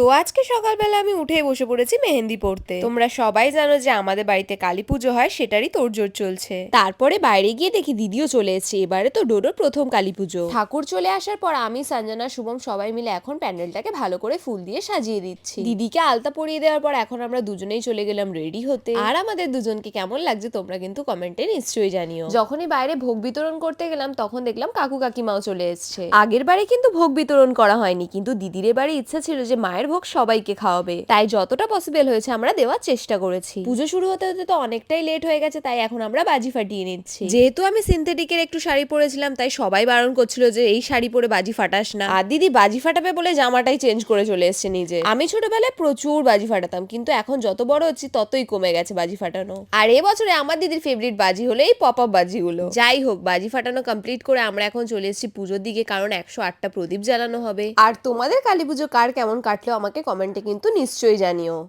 তো আজকে সকালবেলা আমি উঠেই বসে পড়েছি মেহেন্দি পড়তে। তোমরা সবাই জানো যে আমাদের বাড়িতে কালী পুজো হয়, সেটারই তোড়জোড় চলছে। তারপরে বাইরে গিয়ে দেখি দিদিও চলে এসেছে, এবারে তো ডোডোর প্রথম কালী পুজো। ঠাকুর চলে আসার পর আমি, সঞ্জনা, শুভম সবাই মিলে এখন প্যান্ডেলটাকে ভালো করে ফুল দিয়ে সাজিয়ে দিচ্ছি। দিদিকে আলতা পরিয়ে দেওয়ার পর এখন আমরা দুজনেই চলে গেলাম রেডি হতে। আর আমাদের দুজনকে কেমন লাগছে তোমরা কিন্তু কমেন্টে নিশ্চয়ই জানিও। যখনই বাইরে ভোগ বিতরণ করতে গেলাম, তখন দেখলাম কাকু কাকিমাও চলে এসেছে। আগের বারে কিন্তু ভোগ বিতরণ করা হয়নি, কিন্তু দিদির এবারে ইচ্ছা ছিল যে মায়ের ভোগ সবাইকে খাওয়াবে। তাই যতটা পসিবল হয়েছে আমরা দেওয়ার চেষ্টা করেছি। পুজো শুরু হতে হতে তো অনেকটাই লেট হয়ে গেছে তাই এখন আমরা বাজি ফাটিয়ে নিচ্ছি। যেহেতু আমি সিনথেটিকের একটু শাড়ি পরেছিলাম তাই সবাই বারণ করছিল যে এই শাড়ি পরে বাজি ফাটাস না। আর দিদি বাজি ফাটাবে বলে জামাটাই চেঞ্জ করে চলে এসেছে নিজে। আমি ছোটবেলায় প্রচুর বাজি ফাটাতাম কিন্তু এখন যত বড় হচ্ছি ততই কমে গেছে বাজি ফাটানো। আর এবছরে আমার দিদির ফেভারিট বাজি হলো এই পপ আপ বাজিগুলো। যাই হোক বাজি ফাটানো কমপ্লিট করে আমরা এখন চলে এসেছি পুজোর দিকে কারণ একশো আটটা প্রদীপ জ্বালানো হবে। আর তোমাদের কালী পুজো কার কেমন কাটলো আমাকে কমেন্টে কিন্তু নিশ্চয়ই জানিও।